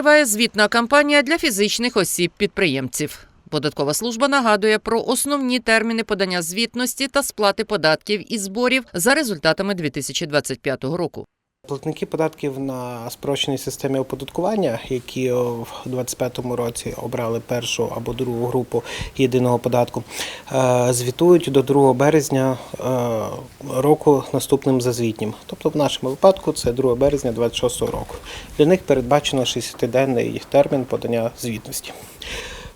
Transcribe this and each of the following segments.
триває звітна кампанія для фізичних осіб-підприємців. Податкова служба нагадує про основні терміни подання звітності та сплати податків і зборів за результатами 2025 року. Платники податків на спрощеній системі оподаткування, які в 2025 році обрали першу або другу групу єдиного податку, е, звітують до 2 березня е, року наступним за звітнім. Тобто, в нашому випадку це 2 березня 2026 року. Для них передбачено 60-денний термін подання звітності.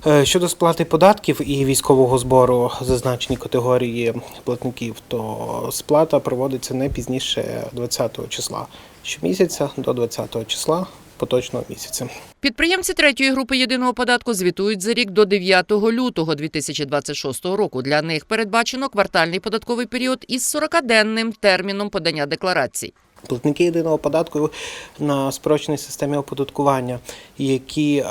Е, Щодо сплати податків і військового збору зазначені категорії платників, то сплата проводиться не пізніше 20 числа щомісяця до 20 числа поточного місяця. Підприємці третьої групи єдиного податку звітують за рік до 9 лютого 2026 року. Для них передбачено квартальний податковий період із 40-денним терміном подання декларацій. Платники єдиного податку на спрощеній системі оподаткування, які е,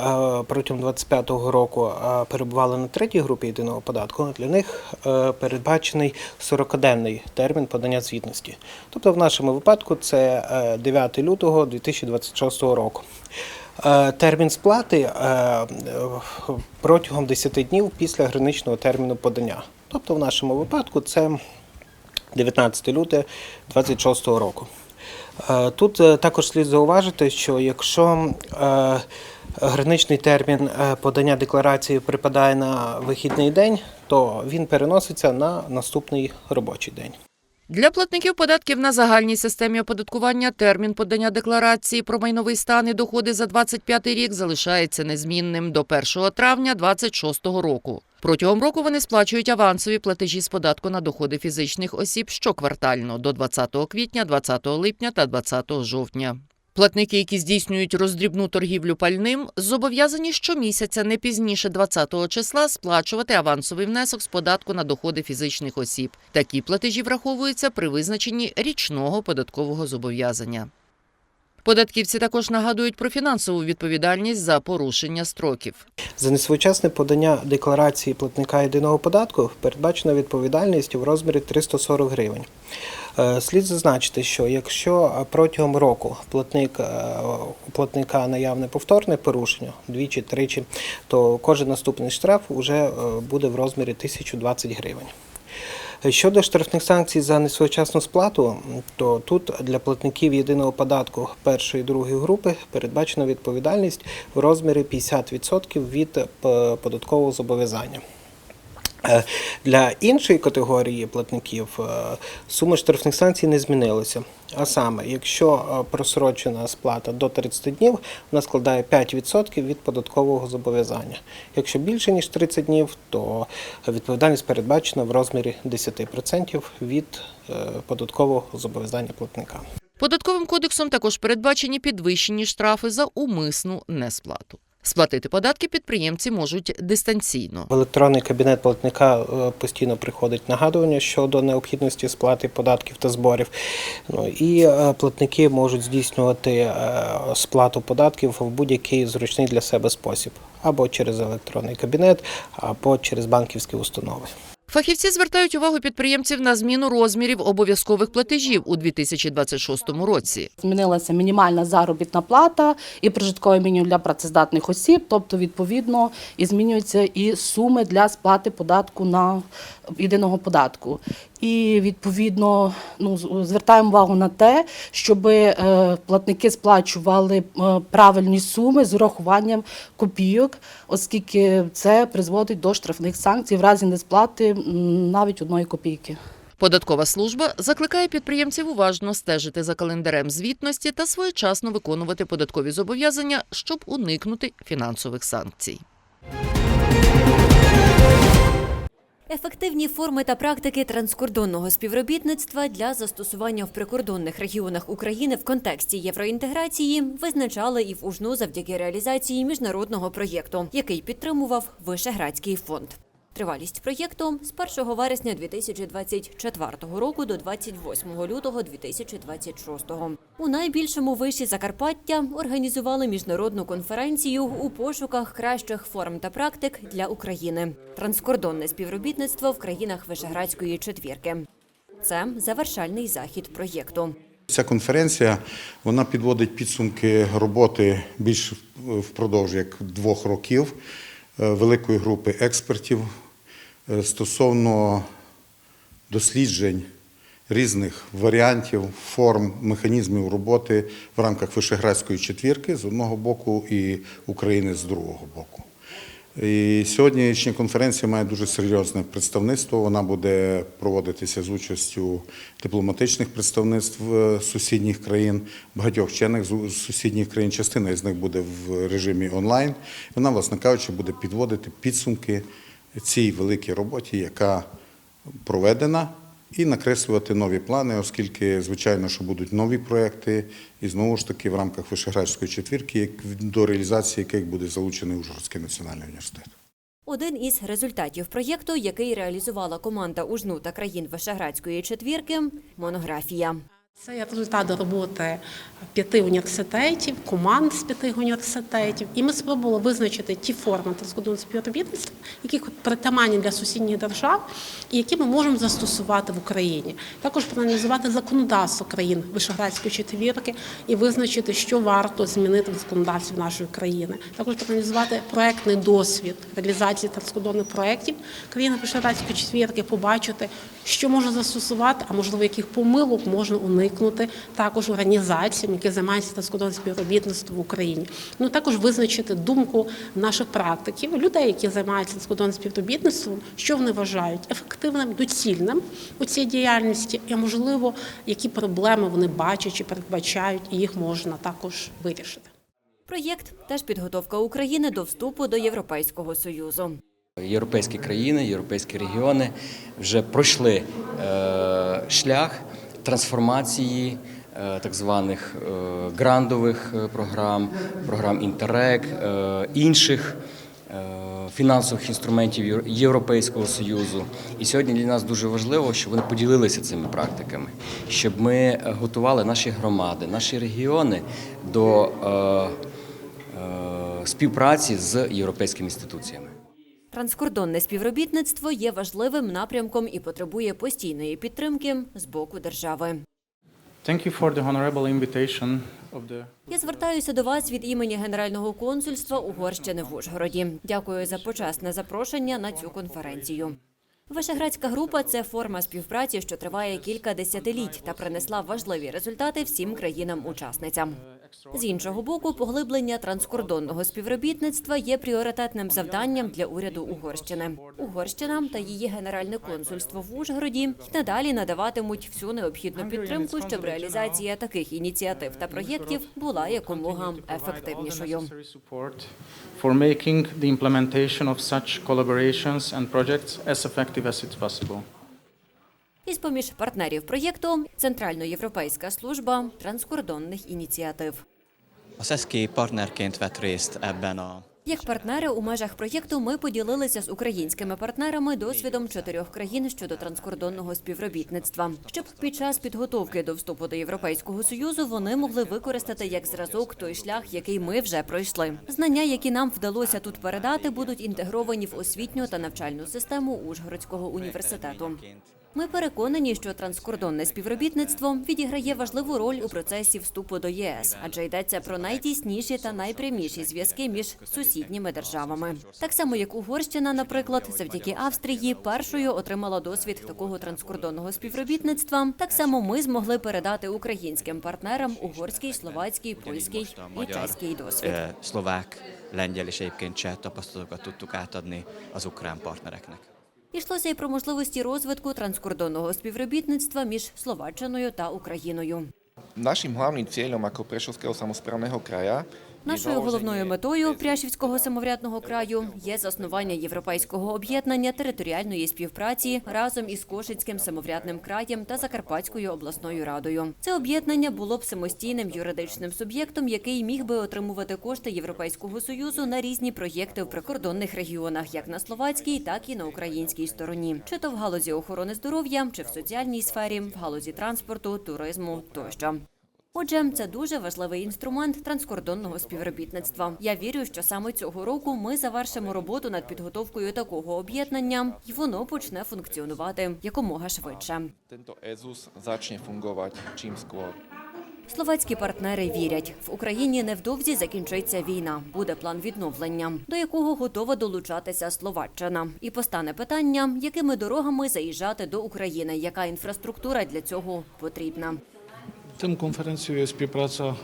протягом 2025 року е, перебували на третій групі єдиного податку, для них е, передбачений 40-денний термін подання звітності. Тобто, в нашому випадку це е, 9 лютого 2026 року. Термін сплати протягом 10 днів після граничного терміну подання. Тобто, в нашому випадку це 19 лютого 2026 року. Е, Тут е, також слід зауважити, що якщо е, граничний термін подання декларації припадає на вихідний день, то він переноситься на наступний робочий день. Для платників податків на загальній системі оподаткування термін подання декларації про майновий стан і доходи за 25 рік залишається незмінним до 1 травня 2026 року. Протягом року вони сплачують авансові платежі з податку на доходи фізичних осіб щоквартально до 20 квітня, 20 липня та 20 жовтня. Платники, які здійснюють роздрібну торгівлю пальним, зобов'язані щомісяця не пізніше 20 числа сплачувати авансовий внесок з податку на доходи фізичних осіб. Такі платежі враховуються при визначенні річного податкового зобов'язання. Податківці також нагадують про фінансову відповідальність за порушення строків. За несвоєчасне подання декларації платника єдиного податку передбачена відповідальність в розмірі 340 гривень. Е, Слід зазначити, що якщо протягом року платник е, у платника наявне повторне порушення двічі-тричі, то кожен наступний штраф вже буде в розмірі 1020 гривень. Щодо штрафних санкцій за несвоєчасну сплату, то тут для платників єдиного податку першої і другої групи передбачена відповідальність в розмірі 50% від е, податкового зобов'язання. Е, Для іншої категорії платників е, суми штрафних санкцій не змінилися. А саме, якщо е, просрочена сплата до 30 днів, вона складає 5% від податкового зобов'язання. Якщо більше ніж 30 днів, то відповідальність передбачена в розмірі 10% від податкового зобов'язання платника. Податковим кодексом також передбачені підвищені штрафи за умисну несплату. Сплатити податки підприємці можуть дистанційно. В електронний кабінет платника е, постійно приходить нагадування щодо необхідності сплати податків та зборів. Ну і е, платники можуть здійснювати е, сплату податків в будь-який зручний для себе спосіб, або через електронний кабінет, або через банківські установи. Фахівці звертають увагу підприємців на зміну розмірів обов'язкових платежів у 2026 році. Змінилася мінімальна заробітна плата і прожиткове мінімум для працездатних осіб, тобто відповідно і змінюються і суми для сплати податку на єдиного податку. І відповідно ну, звертаємо увагу на те, щоб е, платники сплачували е, правильні суми з урахуванням копійок, оскільки це призводить до штрафних санкцій в разі несплати навіть одної копійки. Податкова служба закликає підприємців уважно стежити за календарем звітності та своєчасно виконувати податкові зобов'язання, щоб уникнути фінансових санкцій. Ефективні форми та практики транскордонного співробітництва для застосування в прикордонних регіонах України в контексті євроінтеграції визначали і в Ужну завдяки реалізації міжнародного проєкту, який підтримував Вишеградський фонд. Тривалість проєкту з 1 вересня 2024 року до 28 лютого 2026. У найбільшому виші Закарпаття організували міжнародну конференцію у пошуках кращих форм та практик для України. Транскордонне співробітництво в країнах Вишеградської четвірки. Це завершальний захід проєкту. Ця конференція вона підводить підсумки роботи більш впродовж як двох років е, великої групи експертів стосовно досліджень різних варіантів, форм, механізмів роботи в рамках Вишеградської четвірки з одного боку і України з другого боку. І сьогоднішня конференція має дуже серйозне представництво. Вона буде проводитися з участю дипломатичних представництв е, сусідніх країн, багатьох вчених з сусідніх країн. Частина з них буде в режимі онлайн. Вона, власне кажучи, буде підводити підсумки цій великій роботі, яка проведена, і накреслювати нові плани, оскільки, звичайно, що будуть нові проекти, і знову ж таки в рамках Вишеградської четвірки, до реалізації яких буде залучений Ужгородський національний університет. Один із результатів проєкту, який реалізувала команда УЖНУ та країн Вишеградської четвірки – монографія. Це є результат роботи п'яти університетів, команд з п'яти університетів. І ми спробували визначити ті форми транскордонного співробітництва, які притаманні для сусідніх держав, і які ми можемо застосувати в Україні. Також проаналізувати законодавство країн Вишеградської четвірки і визначити, що варто змінити в законодавстві нашої країни. Також проаналізувати проектний досвід реалізації транскордонних проєктів країн Вишеградської четвірки, побачити, що можна застосувати, а можливо, яких помилок можна уникнути також організаціям, які займаються транскордонним співробітництвом в Україні. Ну також визначити думку наших практиків, людей, які займаються транскордонним співробітництвом, що вони вважають ефективним, доцільним у цій діяльності, і можливо, які проблеми вони бачать чи передбачають, і їх можна також вирішити. Проєкт – теж підготовка України до вступу до Європейського Союзу. Європейські країни, європейські регіони вже пройшли е, шлях трансформації е, так званих е, грандових е, програм, програм Інтерек, інших фінансових інструментів Європейського Союзу. І сьогодні для нас дуже важливо, щоб вони поділилися цими практиками, щоб ми готували наші громади, наші регіони до співпраці з європейськими інституціями. Транскордонне співробітництво є важливим напрямком і потребує постійної підтримки з боку держави. Я звертаюся до вас від імені Генерального консульства Угорщини в Ужгороді. Дякую за почесне запрошення на цю конференцію. Вишеградська група це форма співпраці, що триває кілька десятиліть та принесла важливі результати всім країнам-учасницям. З іншого боку, поглиблення транскордонного співробітництва є пріоритетним завданням для уряду Угорщини. Угорщина та її генеральне консульство в Ужгороді й надалі надаватимуть всю необхідну підтримку, щоб реалізація таких ініціатив та проєктів була якомога ефективнішою. as effective as it's possible. Із поміж партнерів проєкту Центральноєвропейська служба транскордонних ініціатив. Partnerként vett részt ebben a Як партнери у межах проєкту ми поділилися з українськими партнерами досвідом чотирьох країн щодо транскордонного співробітництва, щоб під час підготовки до вступу до Європейського союзу вони могли використати як зразок той шлях, який ми вже пройшли. Знання, які нам вдалося тут передати, будуть інтегровані в освітню та навчальну систему Ужгородського університету. Ми переконані, що транскордонне співробітництво відіграє важливу роль у процесі вступу до ЄС, адже йдеться про найтісніші та найпряміші зв'язки між сусідніми державами. Так само, як Угорщина, наприклад, завдяки Австрії першою отримала досвід такого транскордонного співробітництва. Так само ми змогли передати українським партнерам угорський, словацький, польський і чеський досвід. ö, szlovák, lengyel és egyébként cseh tapasztalatokat tudtuk átadni az ukrán. Йшлося й про можливості розвитку транскордонного співробітництва між Словаччиною та Україною. Нашим главним цілем як Прешовського самосправного je Нашою головною метою Пряшівського самоврядного краю є заснування європейського об'єднання територіальної співпраці разом із Кошицьким самоврядним краєм та Закарпатською обласною радою. Це об'єднання було б самостійним юридичним суб'єктом, який міг би отримувати кошти Європейського союзу на різні проєкти в прикордонних регіонах, як на словацькій, так і на українській стороні, чи то в галузі охорони здоров'я, чи в соціальній сфері, в галузі транспорту, туризму тощо. Отже, це дуже важливий інструмент транскордонного співробітництва. Я вірю, що саме цього року ми завершимо роботу над підготовкою такого об'єднання, і воно почне функціонувати якомога швидше. EZUS začne fungovať čím skôr. Словацькі партнери вірять, в Україні невдовзі закінчиться війна. Буде план відновлення, до якого готова долучатися Словаччина. І постане питання, якими дорогами заїжджати до України, яка інфраструктура для цього потрібна. Тему конференцію є співпраця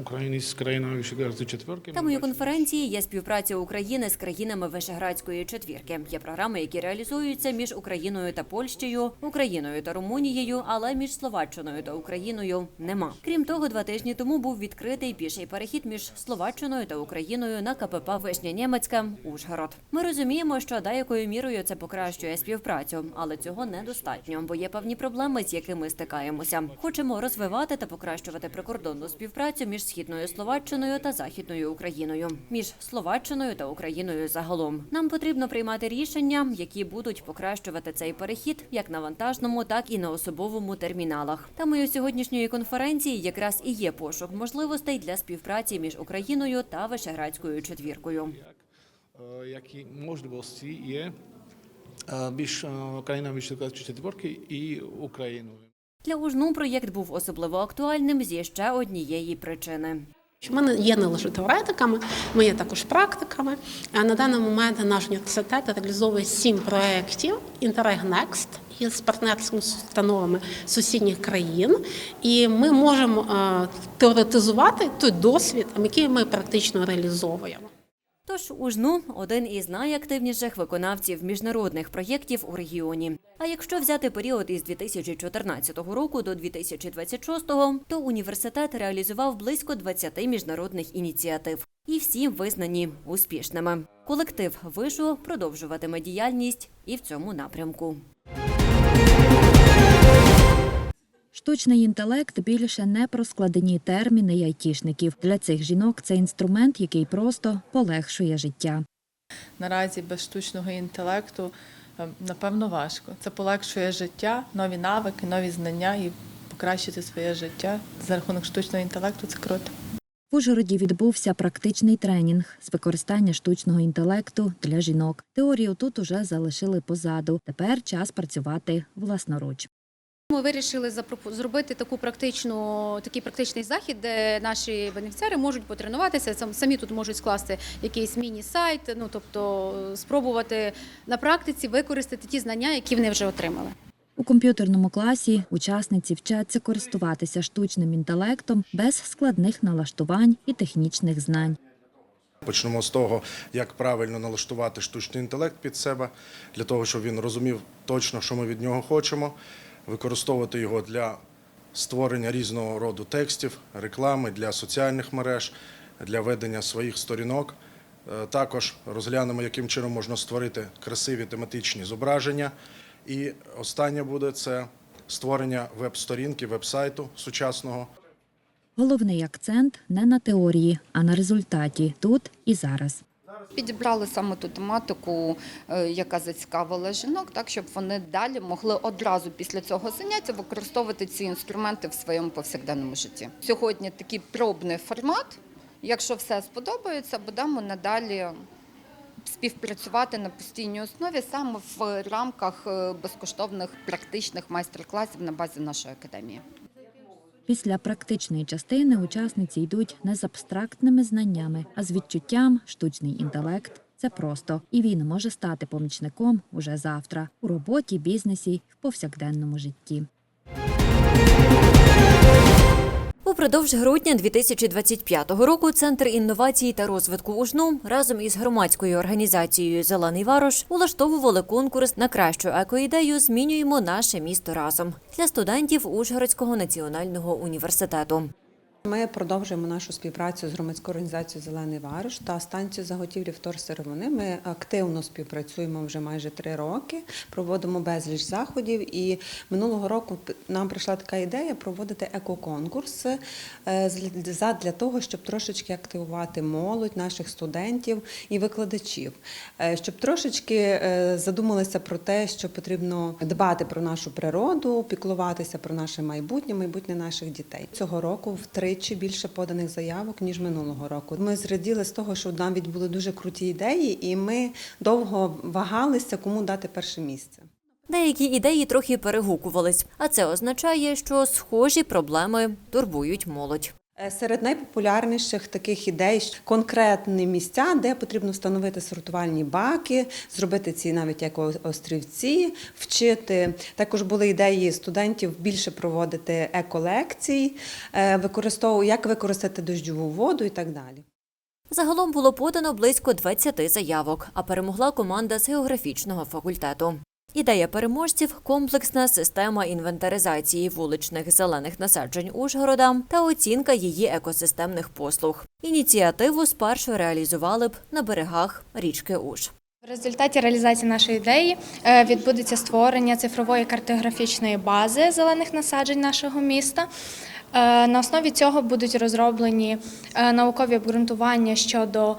України з країнами Вишеградської четверки. Темою конференції є співпраця України з країнами Вишеградської четвірки. Є програми, які реалізуються між Україною та Польщею, Україною та Румунією, але між Словаччиною та Україною нема. Крім того, два тижні тому був відкритий піший перехід між Словаччиною та Україною на КПП Вишня Німецька Ужгород. Ми розуміємо, що деякою мірою це покращує співпрацю, але цього недостатньо, бо є певні проблеми, з якими стикаємося. Хочемо розвивати та покращувати прикордонну співпрацю між східною Словаччиною та західною Україною, між Словаччиною та Україною загалом. Нам потрібно приймати рішення, які будуть покращувати цей перехід як на вантажному, так і на особовому терміналах. Темою сьогоднішньої конференції якраз і є пошук можливостей для співпраці між Україною та Вишеградською четвіркою. Е, Які можливості є е, між е, країнами четверки і Україною. Для ужну проєкт був особливо актуальним зі ще однієї причини. Ми є не лише теоретиками, ми є також практиками. А На даний момент наш університет реалізовує сім проєктів Interreg Next із партнерськими установами сусідніх країн, і ми можемо е, теоретизувати той досвід, який ми практично реалізовуємо. Тож УЖНУ – один із найактивніших виконавців міжнародних проєктів у регіоні. А якщо взяти період із 2014 року до 2026, то університет реалізував близько 20 міжнародних ініціатив. І всі визнані успішними. Колектив вишу продовжуватиме діяльність і в цьому напрямку. Штучний інтелект більше не про складені терміни й айтішників. Для цих жінок це інструмент, який просто полегшує життя. Наразі без штучного інтелекту е, напевно важко. Це полегшує життя, нові навики, нові знання і покращити своє життя за рахунок штучного інтелекту. Це круто. В Ужгороді відбувся практичний тренінг з використання штучного інтелекту для жінок. Теорію тут уже залишили позаду. Тепер час працювати власноруч. Ми вирішили зробити таку практичну, такий практичний захід, де наші бенефіціари можуть потренуватися. Сам- Самі тут можуть скласти якийсь міні-сайт, ну тобто е, спробувати на практиці використати ті знання, які вони вже отримали. У комп'ютерному класі учасниці вчаться користуватися штучним інтелектом без складних налаштувань і технічних знань. Почнемо з того, як правильно налаштувати штучний інтелект під себе, для того, щоб він розумів точно, що ми від нього хочемо, використовувати його для створення різного роду текстів, реклами для соціальних мереж, для ведення своїх сторінок. Е, Також розглянемо, яким чином можна створити красиві тематичні зображення. І останнє буде це створення веб-сторінки, веб-сайту сучасного. Головний акцент не на теорії, а на результаті тут і зараз. Підібрали саме ту тематику, е, яка зацікавила жінок, так щоб вони далі могли одразу після цього заняття використовувати ці інструменти в своєму повсякденному житті. Сьогодні такий пробний формат. Якщо все сподобається, будемо надалі співпрацювати на постійній основі саме в рамках е, безкоштовних практичних майстер-класів на базі нашої академії. Після практичної частини учасниці йдуть не з абстрактними знаннями, а з відчуттям штучний інтелект. Це просто, і він може стати помічником уже завтра у роботі, бізнесі, в повсякденному житті. Упродовж грудня 2025 року Центр інновацій та розвитку УЖНУ разом із громадською організацією Зелений Варош улаштовували конкурс на кращу екоідею Змінюємо наше місто разом для студентів Ужгородського національного університету. Ми продовжуємо нашу співпрацю з громадською організацією Зелений вариш та станцією заготівлі вторсировини. Ми активно співпрацюємо вже майже три роки, проводимо безліч заходів. І минулого року нам прийшла така ідея проводити екоконкурс е, для того, щоб трошечки активувати молодь, наших студентів і викладачів, Е, щоб трошечки е, задумалися про те, що потрібно дбати про нашу природу, піклуватися про наше майбутнє, майбутнє наших дітей. Цього року втричі більше поданих заявок ніж минулого року. Ми зраділи з того, що навіть були дуже круті ідеї, і ми довго вагалися, кому дати перше місце. Деякі ідеї трохи перегукувались, а це означає, що схожі проблеми турбують молодь. Е, Серед найпопулярніших таких ідей конкретні місця, де потрібно встановити сортувальні баки, зробити ці навіть як острівці, вчити. Також були ідеї студентів більше проводити еколекцій, е, використову- як використати дощову воду і так далі. Загалом було подано близько 20 заявок, а перемогла команда з географічного факультету. Ідея переможців комплексна система інвентаризації вуличних зелених насаджень Ужгорода та оцінка її екосистемних послуг. Ініціативу спершу реалізували б на берегах річки Уж. В результаті реалізації нашої ідеї е, відбудеться створення цифрової картографічної бази зелених насаджень нашого міста. Е, На основі цього будуть розроблені е, наукові обґрунтування щодо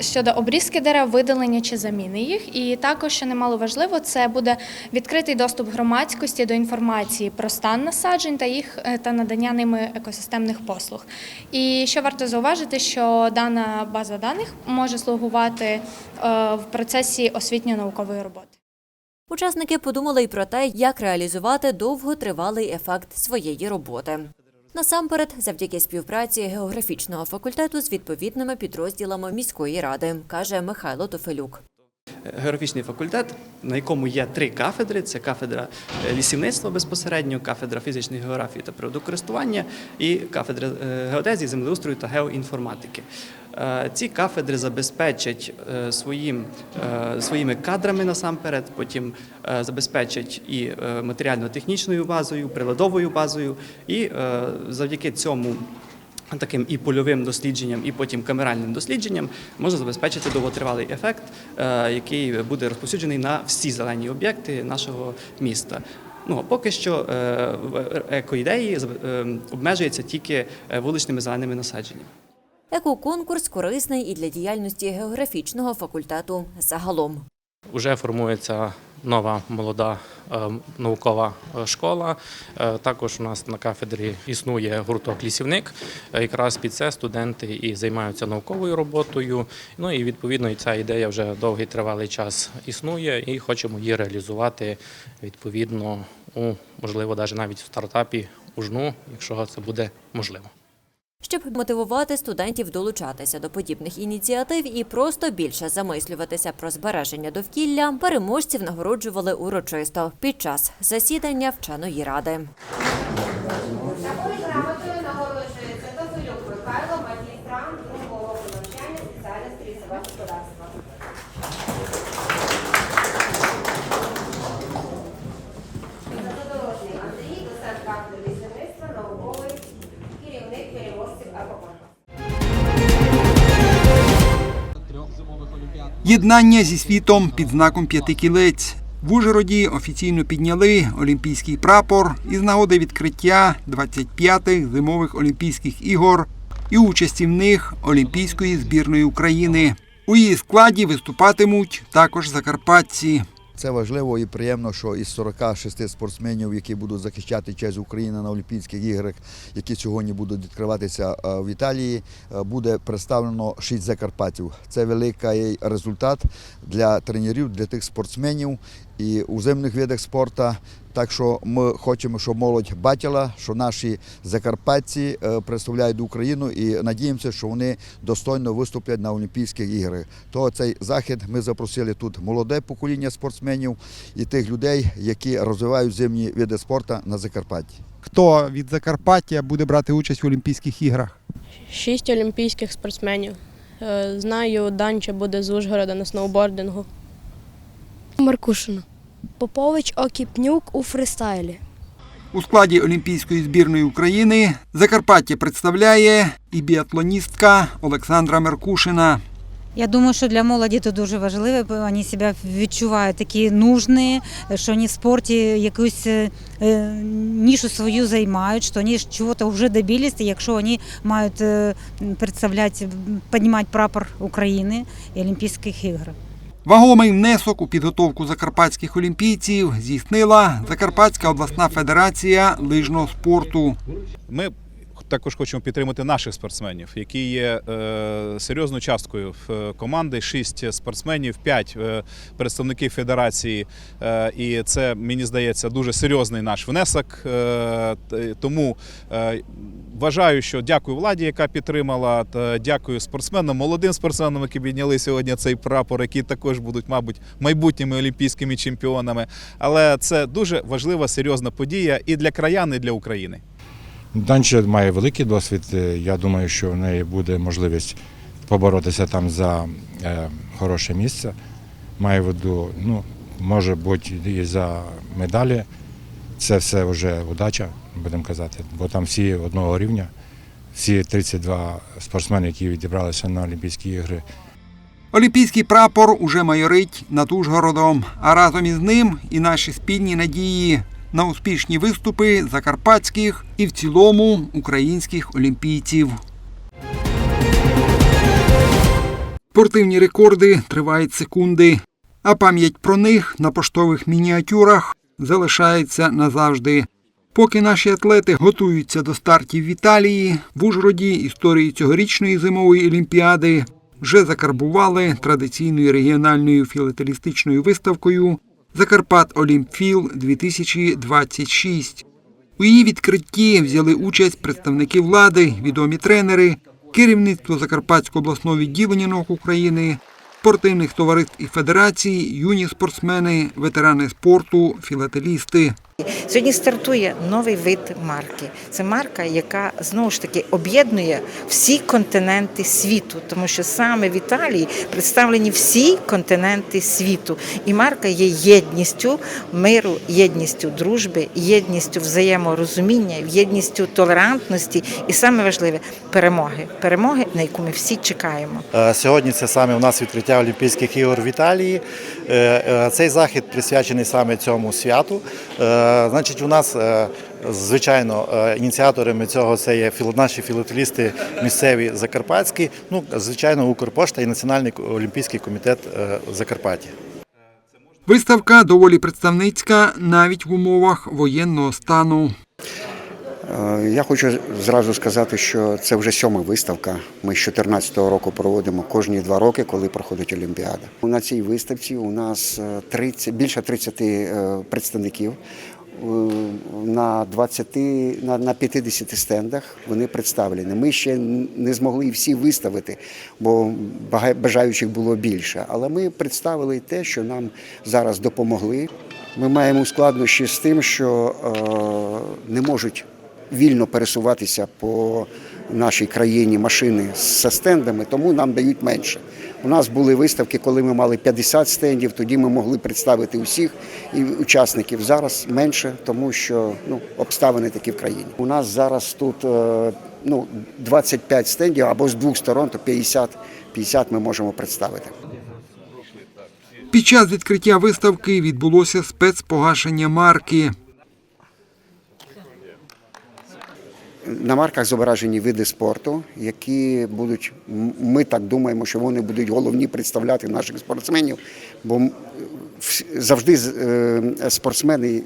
щодо обрізки дерев, видалення чи заміни їх. І також, що немало важливо, це буде відкритий доступ громадськості до інформації про стан насаджень та їх е, та надання ними екосистемних послуг. І що варто зауважити, що дана база даних може слугувати е, в процесі освітньо-наукової роботи. Учасники подумали й про те, як реалізувати довготривалий ефект своєї роботи. Насамперед, завдяки співпраці географічного факультету з відповідними підрозділами міської ради, каже Михайло Тофелюк. Географічний факультет, на якому є три кафедри: це кафедра е, лісівництва безпосередньо, кафедра фізичної географії та природокористування і кафедра е, геодезії, землеустрою та геоінформатики. Е, Ці кафедри забезпечать е, своїм, е, своїми кадрами насамперед, потім забезпечать і матеріально-технічною базою, приладовою базою, і завдяки цьому таким і польовим дослідженням, і потім камеральним дослідженням можна забезпечити довготривалий ефект, який буде розповсюджений на всі зелені об'єкти нашого міста. Ну а поки що екоідеї заб- е, тільки вуличними зеленими насадженнями. Екоконкурс корисний і для діяльності географічного факультету загалом. Уже формується нова молода е, наукова е, школа. Е, Також у нас на кафедрі існує гурток лісівник. Якраз під це студенти і займаються науковою роботою. Ну і відповідно ця ідея вже довгий тривалий час існує, і хочемо її реалізувати відповідно у можливо, навіть навіть в стартапі ужну, якщо це буде можливо. Щоб мотивувати студентів долучатися до подібних ініціатив і просто більше замислюватися про збереження довкілля, переможців нагороджували урочисто під час засідання вченої ради. Єднання зі світом під знаком п'яти кілець. В Ужгороді офіційно підняли олімпійський прапор із нагоди відкриття 25-х зимових Олімпійських ігор і участі в них Олімпійської збірної України. У її складі виступатимуть також закарпатці. Це важливо і приємно, що із 46 спортсменів, які будуть захищати честь України на Олімпійських іграх, які сьогодні будуть відкриватися е, в Італії, е, буде представлено 6 закарпатів. Це великий результат для тренерів, для тих спортсменів і у зимних видах спорту. Так що ми хочемо, щоб молодь бачила, що наші закарпатці е, представляють Україну і надіємося, що вони достойно виступлять на Олімпійських іграх. То цей захід ми запросили тут молоде покоління спортсменів і тих людей, які розвивають зимні види спорту на Закарпатті. Хто від Закарпаття буде брати участь в Олімпійських іграх? Шість олімпійських спортсменів. Е, Знаю, Данча буде з Ужгорода на сноубордингу. Маркушина. Попович Окіпнюк у фристайлі. У складі Олімпійської збірної України Закарпаття представляє і біатлоністка Олександра Меркушина. Я думаю, що для молоді це дуже важливо, бо вони себе відчувають такі нужні, що вони в спорті якусь е, нішу свою займають, що вони чогось вже добились, якщо вони мають е, представляти, піднімати прапор України і Олімпійських ігор. Вагомий внесок у підготовку закарпатських олімпійців здійснила Закарпатська обласна федерація лижного спорту. Ми також хочемо підтримати наших спортсменів, які є е, серйозною часткою в е, команди. Шість спортсменів, п'ять е, представників федерації. І це мені здається дуже серйозний наш внесок. Тому вважаю, що дякую владі, яка підтримала. Дякую спортсменам, молодим спортсменам, які підняли сьогодні цей прапор, які також будуть, мабуть, майбутніми олімпійськими чемпіонами. Але це дуже важлива, серйозна подія і для краян, і для України. Данча має великий досвід. Е, Я думаю, що в неї буде можливість поборотися там за е, хороше місце. Має в ну, може бути і за медалі. Це все вже удача, будемо казати, бо там всі одного рівня, всі 32 спортсмени, які відібралися на Олімпійські ігри. Олімпійський прапор уже майорить над Ужгородом, а разом із ним і наші спільні надії на успішні виступи закарпатських і в цілому українських олімпійців. Спортивні рекорди тривають секунди, а пам'ять про них на поштових мініатюрах залишається назавжди. Поки наші атлети готуються до стартів в Італії, в Ужгороді історії цьогорічної зимової олімпіади вже закарбували традиційною регіональною філателістичною виставкою Закарпат Олімпфіл 2026. У її відкритті взяли участь представники влади, відомі тренери, керівництво Закарпатського обласного відділення наук України, спортивних товариств і федерацій, юні спортсмени, ветерани спорту, філателісти. Сьогодні стартує новий вид марки. Це марка, яка знову ж таки об'єднує всі континенти світу, тому що саме в Італії представлені всі континенти світу. І марка є єдністю миру, єдністю дружби, єдністю взаєморозуміння, єдністю толерантності і саме важливе перемоги. Перемоги, на яку ми всі чекаємо. Е, Сьогодні це саме у нас відкриття Олімпійських ігор в Італії. Е, е, Цей захід присвячений саме цьому святу. Е, Значить, у нас е, звичайно е, ініціаторами цього це є наші філателісти місцеві закарпатські. Ну, звичайно, Укрпошта і Національний олімпійський комітет Закарпаття. Виставка доволі представницька навіть в умовах воєнного стану. Я хочу зразу сказати, що це вже сьома виставка. Ми з 2014 року проводимо кожні два роки, коли проходить Олімпіада. На цій виставці у нас е, 30, більше 30 е, представників. На 20, на, на 50 стендах вони представлені. Ми ще не змогли всі виставити, бо бажаючих було більше. Але ми представили те, що нам зараз допомогли. Ми маємо складнощі з тим, що е, не можуть вільно пересуватися по нашій країні машини з стендами, тому нам дають менше. У нас були виставки, коли ми мали 50 стендів, тоді ми могли представити усіх і учасників. Зараз менше, тому що ну, обставини такі в країні. У нас зараз тут е, ну, 25 стендів або з двох сторон, то 50, 50 ми можемо представити. Під час відкриття виставки відбулося спецпогашення марки. На марках зображені види спорту, які будуть, ми так думаємо, що вони будуть головні представляти наших спортсменів, бо завжди е, спортсмени,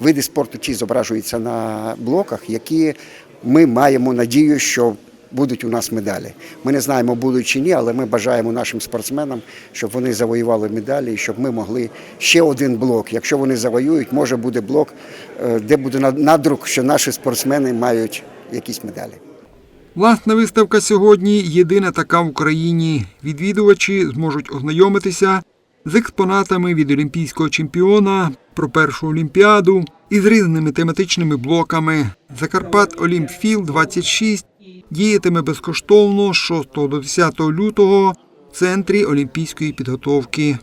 види спорту ті зображуються на блоках, які ми маємо надію, що будуть у нас медалі. Ми не знаємо, будуть чи ні, але ми бажаємо нашим спортсменам, щоб вони завоювали медалі, і щоб ми могли ще один блок. Якщо вони завоюють, може буде блок, е, де буде надрук, що наші спортсмени мають якісь медалі. Власна виставка сьогодні єдина така в Україні. Відвідувачі зможуть ознайомитися з експонатами від олімпійського чемпіона про першу олімпіаду і з різними тематичними блоками. Закарпат Олімпфіл 26 діятиме безкоштовно з 6 до 10 лютого в центрі олімпійської підготовки.